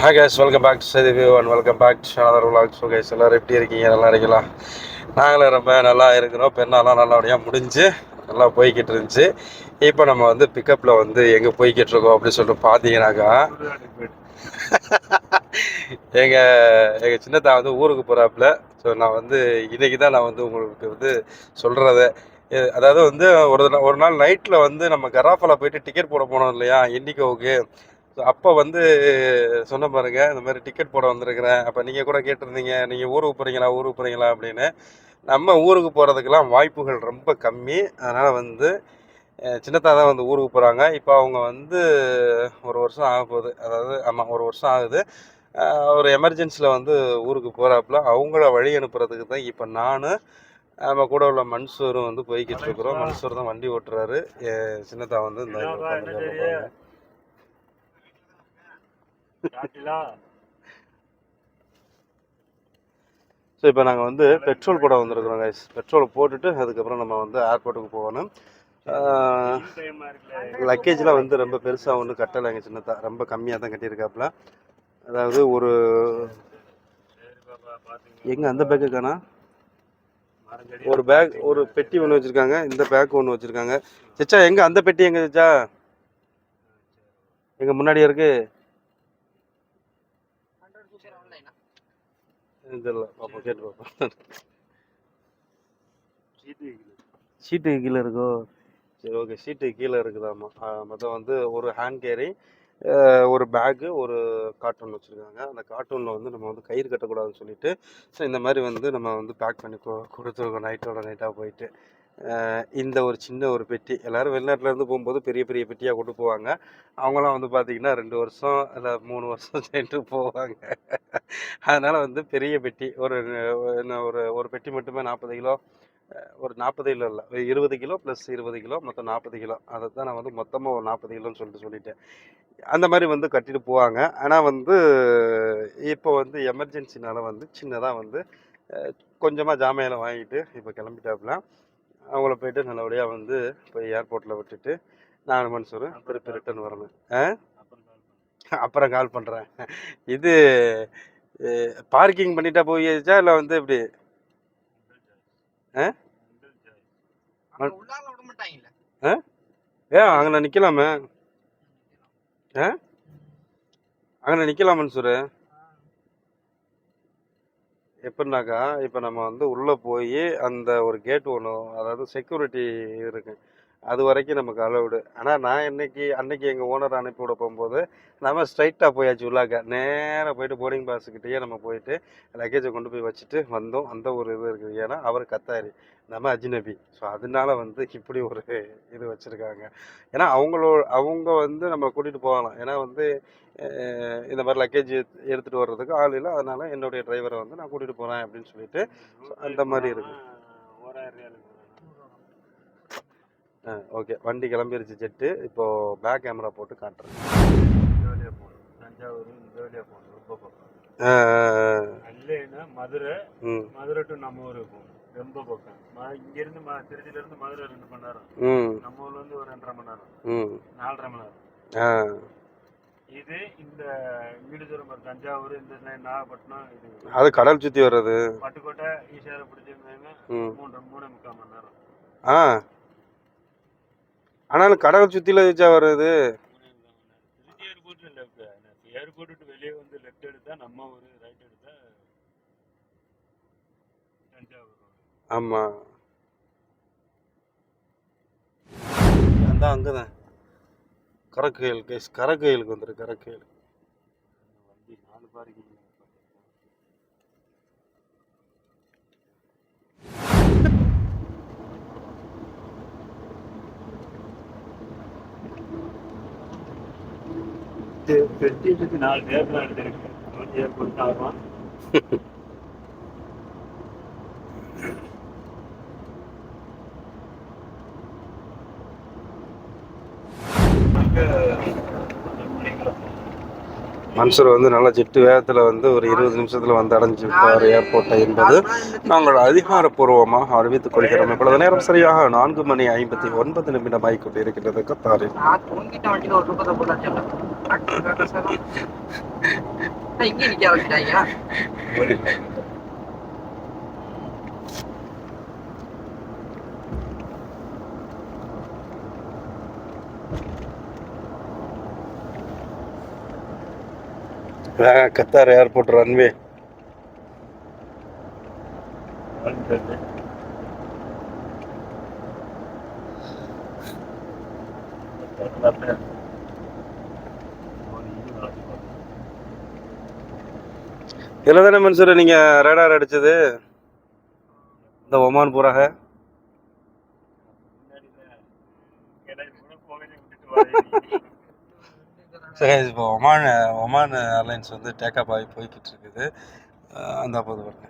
Hi guys welcome back to Sathi and welcome back to ஷானர் vlog so guys எல்லோரும் எப்படி இருக்கீங்க? நல்லா இருக்கீங்களா? நாங்களும் ரொம்ப நல்லா இருக்கிறோம். பெண்ணாலாம் நல்லபடியாக முடிஞ்சு நல்லா போய்கிட்டு இருந்துச்சு. இப்போ நம்ம வந்து பிக்கப்பில் வந்து எங்கே போய்கிட்டு இருக்கோம் அப்படின்னு சொல்லிட்டு பார்த்தீங்கன்னாக்கா எங்கள் எங்கள் சின்னத்தா வந்து ஊருக்கு போகிறாப்புல ஸோ நான் வந்து இன்றைக்கி தான் நான் வந்து உங்களுக்கு வந்து சொல்கிறத அதாவது வந்து ஒரு ஒரு நாள் நைட்டில் வந்து நம்ம கராஃபில் போயிட்டு டிக்கெட் போட போனோம் இல்லையா? இண்டிகோவுக்கு ஸோ அப்போ வந்து சொன்ன பாருங்க இந்த மாதிரி டிக்கெட் போட வந்திருக்கிறேன். அப்போ நீங்கள் கூட கேட்டிருந்தீங்க நீங்கள் ஊருக்கு போகிறீங்களா ஊருக்கு போகிறீங்களா அப்படின்னு. நம்ம ஊருக்கு போகிறதுக்கெல்லாம் வாய்ப்புகள் ரொம்ப கம்மி. அதனால் வந்து சின்னத்தா தான் வந்து ஊருக்கு போகிறாங்க இப்போ அவங்க வந்து ஒரு வருஷம் ஆக போகுது. அதாவது ஆமாம் ஒரு வருஷம் ஆகுது. ஒரு எமர்ஜென்சியில் வந்து ஊருக்கு போகிறாப்புல அவங்கள வழி அனுப்புறதுக்கு தான் இப்போ நான் நம்ம கூட உள்ள மன்சூரும் வந்து போய்கிட்டு இருக்கிறோம். மன்சூர் தான் வண்டி ஓட்டுறாரு. சின்னத்தா வந்து இந்த. ஸோ இப்போ நாங்கள் வந்து பெட்ரோல் போட வந்திருக்கிறோம் கைஸ் பெட்ரோல் போட்டுட்டு அதுக்கப்புறம் நம்ம வந்து ஏர்போர்ட்டுக்கு போகணும். லக்கேஜ்லாம் வந்து ரொம்ப பெருசாக ஒன்றும் கட்டலைங்க சின்னதா ரொம்ப கம்மியாக தான் கட்டியிருக்காப்புல. அதாவது ஒரு எங்கே அந்த பேக்கு காணா ஒரு பேக் ஒரு பெட்டி ஒன்று வச்சுருக்காங்க. இந்த பேக் ஒன்று வச்சுருக்காங்க. சச்சா எங்கே அந்த பெட்டி எங்கே சச்சா? எங்கே முன்னாடி இருக்கு. தெரியல கேட்டு பார்ப்போம் சீட்டு கீழே. இருக்கோ? சரி ஓகே சீட்டு கீழே இருக்குதாம்மா மொத்தம் வந்து ஒரு ஹேண்ட் கேரி ஒரு பேக்கு ஒரு கார்ட்டூன் வச்சுருக்காங்க. அந்த கார்ட்டூனில் வந்து நம்ம வந்து கயிறு கட்டக்கூடாதுன்னு சொல்லிட்டு ஸோ இந்த மாதிரி வந்து நம்ம வந்து பேக் பண்ணி கொடுத்துருக்கோம் நைட்டோட நைட்டாக போயிட்டு. இந்த ஒரு சின்ன ஒரு பெட்டி. எல்லோரும் வெளிநாட்டிலேருந்து போகும்போது பெரிய பெரிய பெட்டியாக கொண்டு போவாங்க. அவங்களாம் வந்து பார்த்திங்கன்னா ரெண்டு வருஷம் இல்லை மூணு வருஷம் சென்று போவாங்க. அதனால் வந்து பெரிய பெட்டி. ஒரு என்ன ஒரு ஒரு பெட்டி மட்டுமே நாற்பது கிலோ ஒரு நாற்பது கிலோ இல்லை இருபது கிலோ ப்ளஸ் இருபது கிலோ மொத்தம் நாற்பது கிலோ. அதை தான் நான் வந்து மொத்தமாக ஒரு நாற்பது கிலோன்னு சொல்லிட்டு சொல்லிட்டேன். அந்த மாதிரி வந்து கட்டிட்டு போவாங்க. ஆனால் வந்து இப்போ வந்து எமர்ஜென்சினால் வந்து சின்னதாக வந்து கொஞ்சமாக ஜாமையில் வாங்கிட்டு இப்போ கிளம்பிட்டாப்புல அவங்கள போயிட்டு நல்லபடியாக வந்து போய் ஏர்போர்ட்டில் விட்டுட்டு நாலு மனுஷூர் திருப்பி ரிட்டர்ன் வரணும். ஆ? அப்புறம் கால் பண்ணுறேன் இது பார்க்கிங் பண்ணிட்டா போயிடுச்சா இல்லை வந்து இப்படி? விட மாட்டாங்கல்ல. ஏன் அங்கே நிற்கலாமே ஆ? அங்கே நிற்கலாம் மன்சூர். எப்படின்னாக்கா இப்போ நம்ம வந்து உள்ளே போய் அந்த ஒரு கேட் ஒன்று அதாவது செக்யூரிட்டி இருக்குது அது வரைக்கும் நமக்கு அலவுடு ஆனால் நான் இன்னைக்கு அன்னைக்கு எங்கள் ஓனர் அனுப்பி விட போகும்போது நம்ம ஸ்ட்ரைட்டாக போயாச்சு உள்ளாக்க நேராக போயிட்டு போர்டிங் பாஸுக்கிட்டேயே நம்ம போயிட்டு லக்கேஜை கொண்டு போய் வச்சுட்டு வந்தோம். அந்த ஒரு இது இருக்குது ஏன்னா அவர் கத்தாரி. நம்ம அஜ்னபி. ஸோ அதனால வந்து இப்படி ஒரு இது வச்சுருக்காங்க. ஏன்னா அவங்களோ அவங்க வந்து நம்ம கூட்டிகிட்டு போகலாம். ஏன்னா வந்து இந்த மாதிரி லக்கேஜ் எடுத்துகிட்டு வர்றதுக்கு ஆள் இல்லை. அதனால என்னுடைய டிரைவரை வந்து நான் கூட்டிகிட்டு போகிறேன் அப்படின்னு சொல்லிட்டு அந்த மாதிரி இருக்கு. ஓகே. வண்டி கிளம்பிருச்சு ஜெட்டு. இப்போ பேக் கேமரா போட்டு காட்டுறேன். தஞ்சாவூர் வழியா போகணும் ரொம்ப பக்கம். ஆ, ஆ, ஆ. இல்லைன்னா மதுரை மதுரை டு நம்ம ஊருக்கு போகணும் ரொம்ப பக்கம். இங்கிருந்து ம திருச்சியில இருந்து மதுரை ரெண்டு மணி நேரம். நம்ம ஊர்ல இருந்து ஒரு ரெண்டரை மணி நேரம். நாலரை மணி நேரம். இது இந்த வீடு தூரம் தஞ்சாவூர் இந்த நாகப்பட்டினம் இது. அது கடல் சுற்றி வர்றது. பட்டுக்கோட்டை ஈஷாரை பிடிச்சிருந்தாங்க மூன்று மூணு முக்கால் மணி நேரம். ஆ. ஆனாலும் கடல் சுற்றில வச்சா வருது ஏர்போர்ட் விட்டு வெளியே வந்து லெஃப்ட் எடுத்தா நம்ம ஊர் ரைட் எடுத்தா தஞ்சாவூர். ஆமாம் அந்த அங்கே தான் கரக்கையில் கேஸ் கரக்கையிலுக்கு வந்துரு கரக்கையில் வண்டி நாலு பார்க்கிங் பெட்டி சுற்றி நாலு டேபிள் எடுத்துருக்கு நூற்றி ஏற்பட்டு ஆகும் அம்சர் வந்து நல்லா ஜெட்டு வேகத்தில் வந்து ஒரு இருபது நிமிஷத்தில் வந்து அடைஞ்சிருப்பார் ஏர்போர்ட்டை என்பது நாங்கள் அதிகாரப்பூர்வமாக அறிவித்துக் கொள்கிறோம் இப்பொழுது நேரம் சரியாக நான்கு மணி ஐம்பத்தி ஒன்பது நிமிடம் ஆகிக்கொண்டு இருக்கின்றது கத்தாரில் இங்கே கத்தார் ஏர்போர்ட் ரன்வே. வாழ்ந்தது. இதில் தானே மனுஷர் நீங்கள் ரேடார் அடிச்சது? இந்த ஒமான் புறாக. சரி இப்போ ஒமான் ஒமான் ஏர்லைன்ஸ் வந்து டேக்கப் ஆகி போய்கிட்டு இருக்குது அந்த போது பாருங்க.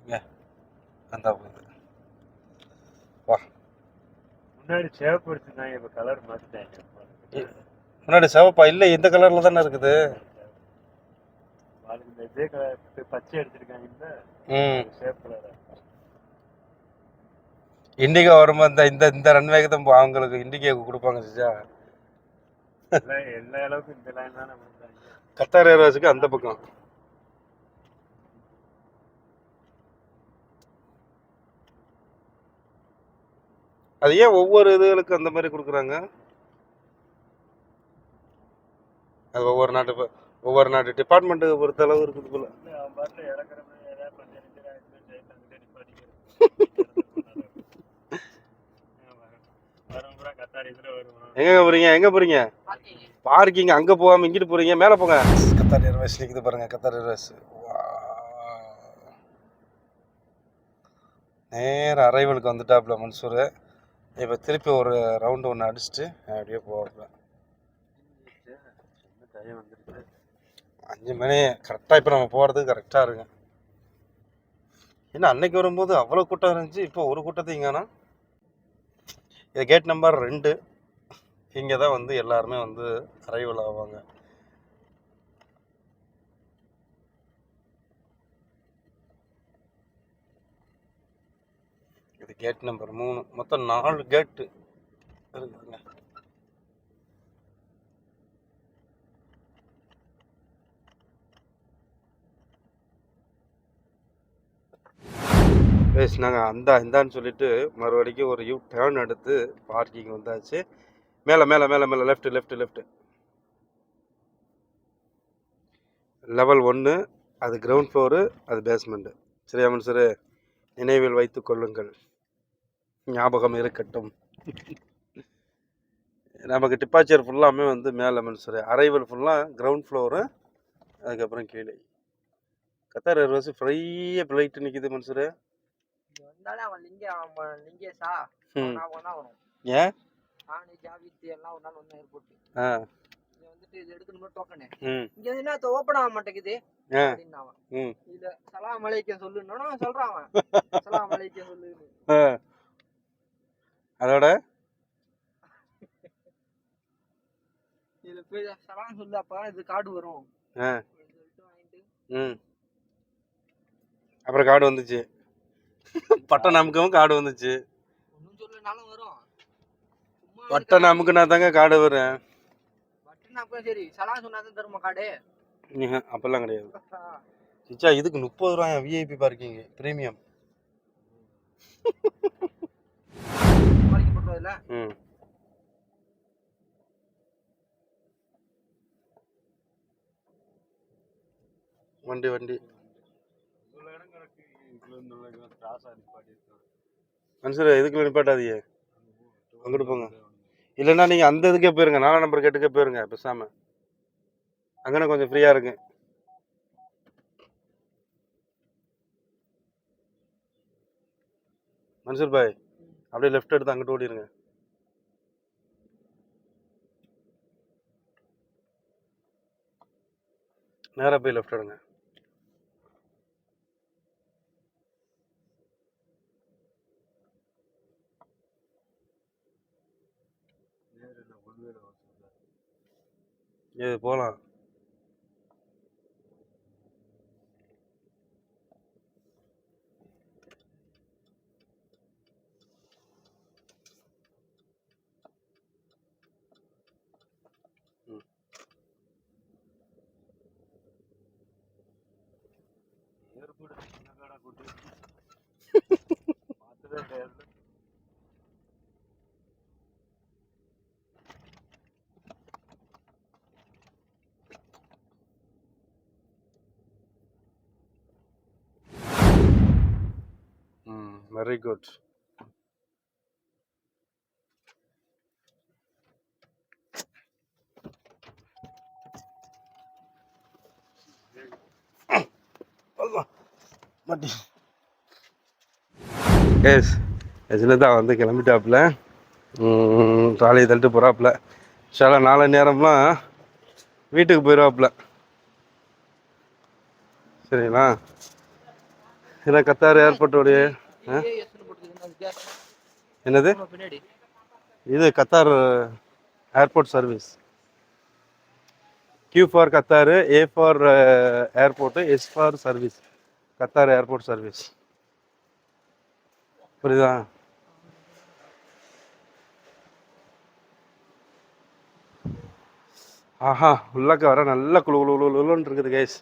இங்க அந்த போது வா. முன்னாடி சேவப்பு எடுத்துருந்தாங்க இப்ப கலர் மாத்திட்டாங்க முன்னாடி சிவப்பா? இல்லை இந்த கலரில் தானே இருக்குது. இதே கலர் பச்சை எடுத்திருக்காங்க இந்த. ம். சேப் கலர் இண்டிகோ வரும்போது இந்த இந்த ரன்வேக்கு தான் அவங்களுக்கு இண்டிகோ கொடுப்பாங்க சிஜா எல்லா எல்லா அளவுக்கும் இந்த லைன் தானே கொடுத்தாங்க கத்தார் ஏர்வேஸுக்கு அந்த பக்கம். அது ஏன் ஒவ்வொரு இதுகளுக்கு அந்த மாதிரி கொடுக்குறாங்க? அது ஒவ்வொரு நாட்டு ஒவ்வொரு நாட்டு டிபார்ட்மெண்ட்டுக்கு பொறுத்த அளவு இருக்குது போல இல்ல, அவன் பாட்டுல இறக்குற மாதிரி ஏதாவது பண்ணி நினைக்கிற ஆக்சிடென்ட் ஆயிட்டு அங்கிட்டே நிப்பாட்டிக்கிறது. வரும் பூரா கத்தார் இதுல வருவான் எங்க போறீங்க? எங்க போறீங்க? பார்க்கிங் அங்க போகாம இங்கிட்டு போறீங்க. மேல போங்க. கத்தார் ஏர்வேஸ் நிக்குது பாருங்க. கத்தார் ஏர்வேஸ் நேர அரைவலுக்கு வந்துட்டாப்ல மன்சூர். இப்போ திருப்பி ஒரு ரவுண்டு ஒன்று அடிச்சுட்டு அப்படியே போவாப்ல. அஞ்சு மணி. கரெக்டாக இப்போ நம்ம போகிறதுக்கு கரெக்டாக இருக்கும் ஏன்னா அன்னைக்கு வரும்போது அவ்வளோ கூட்டம் இருந்துச்சு. இப்போ ஒரு கூட்டத்தையும் காணோம். இது கேட் நம்பர் ரெண்டு. இங்கே தான் வந்து எல்லாருமே வந்து அரைவல் ஆவாங்க. இது கேட் நம்பர் மூணு. மொத்தம் நாலு கேட்டு இருக்குதுங்க பேசினாங்க. அந்த இந்தான்னு சொல்லிட்டு மறுபடிக்கும் ஒரு யூ டேர்ன் எடுத்து பார்க்கிங் வந்தாச்சு. மேலே மேலே மேலே மேலே லெஃப்ட் லெஃப்ட் லெஃப்ட் லெவல் ஒன்று அது கிரவுண்ட் ஃப்ளோரு அது பேஸ்மெண்ட்டு சரியா மனுஷரு நினைவில் வைத்து கொள்ளுங்கள். ஞாபகம் இருக்கட்டும். நமக்கு டிப்பாச்சர் ஃபுல்லாமே வந்து மேலே மனுஷரு அரைவல் ஃபுல்லாக கிரவுண்ட் ஃப்ளோரு அதுக்கப்புறம் கீழே. கத்தார் ஏர்வேஸ் ஃப்ரையாக ஃப்ளைட்டு நிற்கிது மனுஷரு இங்க வந்தாலே அவன் லிங்க அவன் லிங்கேஷா? ஞாபகம் தான் வரும் ஏன் நானு ஜாவித் எல்லாம் ஒரு நாள் வந்து ஏர்போர்ட் ஆ. இங்க வந்துட்டு இது எடுக்கணும் டோக்கனு. இங்க என்ன ஓப்பன் ஆக மாட்டேங்குது. அப்படின்னு அவன். ம். இல்ல சலாம் அலைக்க சொல்லுன்னா சொல்றான் அவன். சலாம் அலைக்க சொல்லுன்னு. ஆ. அதோட? இதுல போய் சலாம் சொல்லு அப்பதான் இது கார்டு வரும். ம். அப்புறம் கார்டு வந்துச்சு. பட்டம் அமுக்கவும் கார்டு வந்துச்சு. பட்டம் அமுக்குனா தாங்க கார்டு வரும். சரி சலாம் சொன்னாதான் தருமா ம்ஹும், அப்பெல்லாம் கிடையாது. சிச்சா இதுக்கு முப்பது ரூபாய் விஐபி பார்க்கிங் ப்ரீமியம் ம். வண்டி வண்டி. மனுஷர் இதுக்குள்ள நிப்பாட்டாதீங்க. அங்கிட்டு போங்க. இல்லைன்னா நீங்கள் அந்த இதுக்கே போயிருங்க. நாலாம் நம்பர் கேட்டுக்கே போயிருங்க பேசாம. அங்கன கொஞ்சம் ஃப்ரீயாக இருக்கு. மன்சூர் பாய் அப்படியே லெஃப்ட் எடுத்து அங்கிட்டு ஓடிடுங்க நேராக போய் லெஃப்ட் எடுங்க. நேரில் ஒருவேளை வசூல் இது போகலாம் வெரி குட் மாட்டி கேஸ் எஜில் தான் வந்து கிளம்பிட்டாப்புல. ட்ராலியை தள்ளிட்டு போகிறாப்புல சில நாலு நேரம்லாம் வீட்டுக்கு போயிடுவாப்புல சரிங்களா? இதான் கத்தார் ஏர்போர்ட்டோடைய என்னது? இது Qatar airport service. Q for Qatar A for airport S for service. Qatar airport service. புரியுதா? ஆஹா உள்ளக்க வர நல்ல குளு குளு குளுன்னு இருக்குது கைஸ்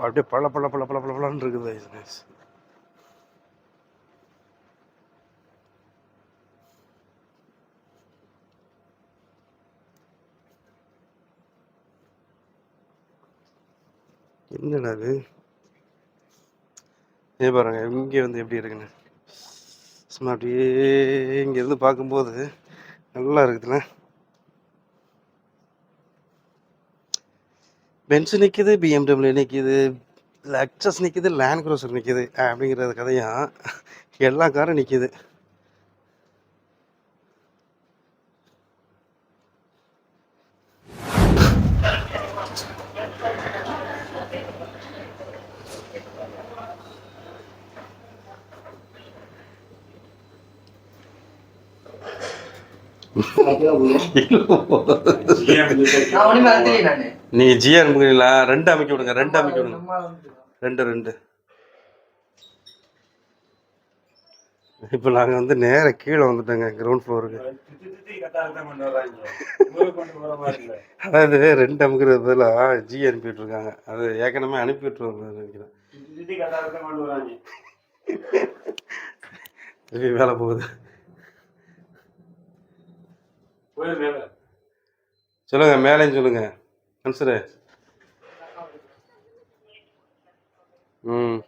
அப்படியே பழ பழ பழ பழ பல பலன்னு இருக்குது guys, என்னடா இது? ஏ பாருங்க இங்கே வந்து எப்படி இருக்குன்னு. சும்மா அப்படியே இங்கேருந்து பார்க்கும்போது நல்லா இருக்குதுல்ல பென்ஸ் நிற்கிது பிஎம்டபிள்யூ நிற்கிது லக்ஸஸ் நிற்கிது லேண்ட் க்ரோசர் நிற்கிது அப்படிங்கிறது கதையும் எல்லா காரும் நிற்கிது நீங்க ஜியா அனுப்புகிறீங்களா ரெண்டு அமைக்க விடுங்க ரெண்டு அமைக்க விடுங்க. ரெண்டு ரெண்டு. இப்போ நாங்கள் வந்து நேர கீழே வந்துட்டோங்க கிரவுண்ட் ஃப்ளோருக்கு அதாவது ரெண்டு அமுக்கிறது பதிலாக ஜி அனுப்பிட்டு இருக்காங்க. அது ஏற்கனவே அனுப்பி விட்டுருவாங்க நினைக்கிறேன். திருப்பி வேலை போகுது. சொல்லுங்க மேலேன்னு சொல்லுங்க. அன்சரு ம்.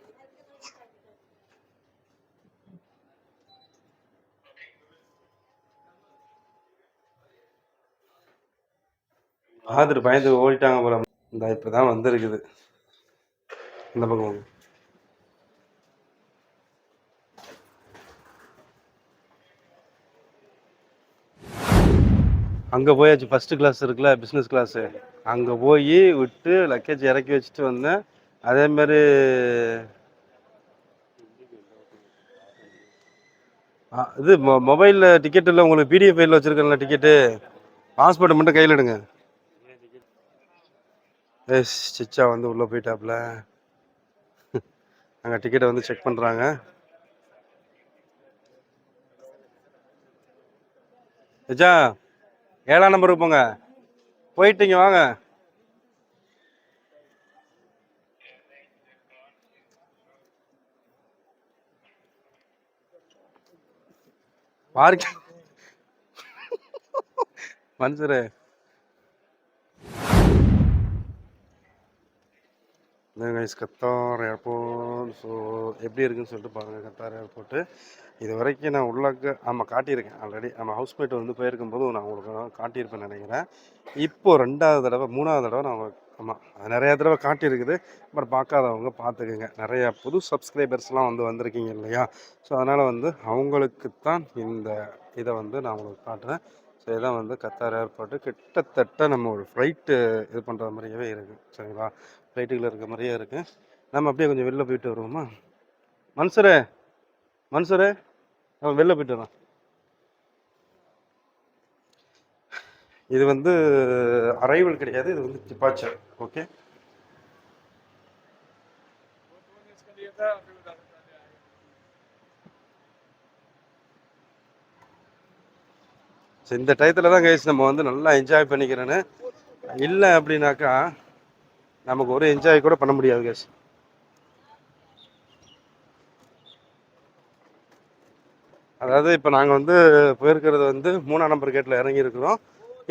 பார்த்துட்டு பயந்து ஓடிட்டாங்க போல. இந்த இப்போ தான் வந்திருக்குது. இந்த பக்கம் அங்கே போயாச்சு ஃபஸ்ட்டு கிளாஸ் இருக்குல்ல பிஸ்னஸ் கிளாஸு அங்கே போய் விட்டு லக்கேஜ் இறக்கி வச்சுட்டு வந்தேன். அதே மாதிரி இது மொ மொபைலில் டிக்கெட் இல்லை உங்களுக்கு பிடிஎஃப் ஃபைலில் வச்சுருக்கேன்ல டிக்கெட்டு பாஸ்போர்ட்டை மட்டும் கையில் எடுங்க. எஸ் சிச்சா வந்து உள்ளே போயிட்டாப்புல அங்கே டிக்கெட்டை வந்து செக் பண்ணுறாங்க ஏச்சா ஏழாம் நம்பருக்கு போங்க. போயிட்டீங்க வாங்க. பார்க்க மனுஷரு கைஸ் கத்தார் ஏர்போர்ட் ஸோ எப்படி இருக்குன்னு சொல்லிட்டு பாருங்கள் கத்தார் ஏர்போர்ட்டு இது வரைக்கும் நான் உள்ளாக்க ஆமாம் காட்டியிருக்கேன் ஆல்ரெடி நம்ம போய்ட்டு வந்து போயிருக்கும்போது நான் உங்களுக்கு காட்டியிருப்பேன் நினைக்கிறேன். இப்போ ரெண்டாவது தடவை மூணாவது தடவை நான் ஆமாம் அது நிறையா தடவை காட்டியிருக்குது. பட் பார்க்காதவங்க பார்த்துக்குங்க. நிறைய புது சப்ஸ்கிரைபர்ஸ்லாம் வந்து வந்திருக்கீங்க இல்லையா? ஸோ அதனால் வந்து அவங்களுக்கு தான் இந்த இதை வந்து நான் உங்களுக்கு காட்டுறேன். ஸோ வந்து கத்தார் ஏர்போர்ட்டு கிட்டத்தட்ட நம்ம ஒரு ஃப்ளைட்டு இது பண்ணுற மாதிரியாவே இருக்குது சரிங்களா? ஃப்ளைட்டுக்குள்ள இருக்க மாதிரியே இருக்குது நம்ம அப்படியே கொஞ்சம் வெளில போயிட்டு வருவோமா? மன்சரே மன்சரே நம்ம வெளில போயிட்டு வரோம் இது வந்து அரைவல் கிடையாது. இது வந்து டிபாச்சர் ஓகே ஸோ இந்த டயத்தில் தான் கைஸ் நம்ம வந்து நல்லா என்ஜாய் பண்ணிக்கிறேன்னு. இல்லை அப்படின்னாக்கா நமக்கு ஒரு என்ஜாய் கூட பண்ண முடியாது கேஸ் அதாவது இப்போ நாங்கள் வந்து போயிருக்கிறது வந்து மூணாம் நம்பர் கேட்டில் இறங்கியிருக்கிறோம்.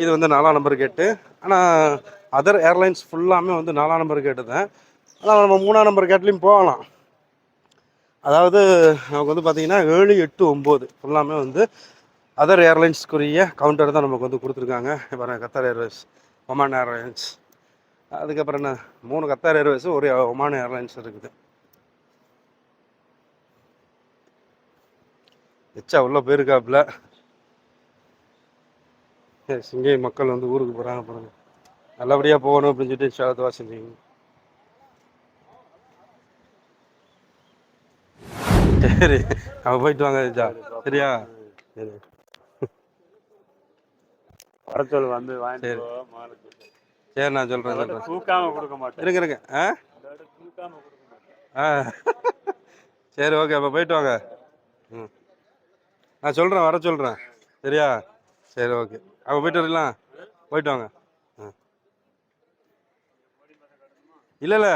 இது வந்து நாலாம் நம்பர் கேட்டு ஆனால் அதர் ஏர்லைன்ஸ் ஃபுல்லாமே வந்து நாலாம் நம்பர் கேட்டு தான். ஆனால் நம்ம மூணாம் நம்பர் கேட்லேயும் போகலாம். அதாவது நமக்கு வந்து பார்த்திங்கன்னா ஏழு எட்டு ஒம்பது ஃபுல்லாமே வந்து அதர் ஏர்லைன்ஸ்க்குரிய கவுண்டர் தான் நமக்கு வந்து கொடுத்துருக்காங்க. இப்போ கத்தார் ஏர்வேஸ் ஒமான் ஏர்லைன்ஸ் அதுக்கப்புறம் என்ன? மூணு கத்தார் ஏர்வேஸ் ஒரு ஒமான் ஏர்லைன்ஸ் இருக்குது. எச்சா உள்ளே போயிருக்காப்புல. சிங்கை மக்கள் வந்து ஊருக்கு போகிறாங்க பாருங்க. நல்லபடியாக போகணும் அப்படின்னு சொல்லிட்டு ஷாத்துவா செஞ்சீங்க. சரி அவ போயிட்டு வாங்க ஜா சரியா? சரி. வர சொல்லு வந்து வாங்கிட்டு சரி. போ மாலுக்கு. சரி நான் சொல்கிறேன் சொல்கிறேன் தூக்காம கொடுக்க மாட்டேன். இருங்க இருங்க. ஆ? தூக்காம கொடுக்க மாட்டேன். ஆ. சரி ஓகே அப்போ போயிட்டு வாங்க. ம். நான் சொல்கிறேன் வர சொல்கிறேன் சரியா? சரி ஓகே. அப்போ போயிட்டு வரலாம் போயிட்டு வாங்க. ஆ. இல்லை இல்லை.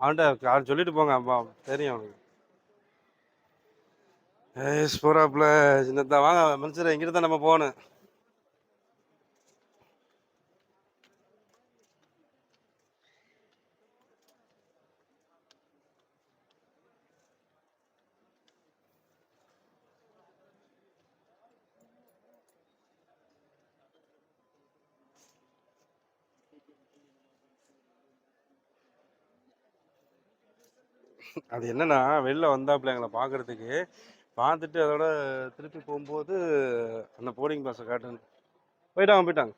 அவன்கிட்ட அவன் சொல்லிட்டு போங்க அப்பா. தெரியும் அவனுக்கு. ஏஸ் போகிறாப்புல சின்னதா வாங்க மனுஷர் இங்கிட்டு தான் நம்ம போகணும். அது என்னன்னா வெளில வந்தாப்புல எங்களை பார்க்கறதுக்கு பார்த்துட்டு அதோட திருப்பி போகும்போது அந்த போர்டிங் பாஸை காட்டுன்னு போயிட்டாங்க போயிட்டாங்க.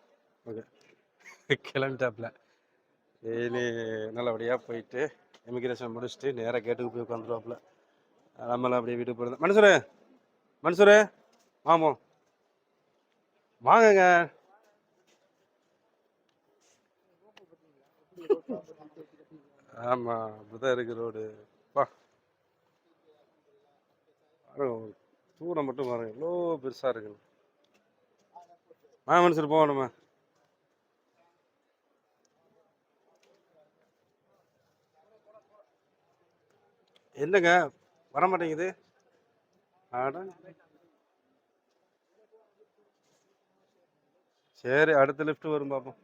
ஓகே கிளம்பிட்டாப்புல டெய்லி நல்லபடியாக போயிட்டு இமிக்ரேஷன் முடிச்சுட்டு நேராக கேட்டுக்கு போய் உட்காந்துருவாப்புல நம்மளாம் அப்படியே வீட்டுக்கு போயிருந்தோம் மனுஷரே மனுஷரே ஆமாம் வாங்கங்க. ஆமாம் அப்படிதான் இருக்கு ரோடு பா தூரம் மட்டும் பாருங்க. எவ்வளோ பெருசாக இருக்கு ஆ மனுஷர் போகணுமா என்னங்க? வர மாட்டேங்குது அட. சரி அடுத்த லிஃப்ட் வரும் பார்ப்போம்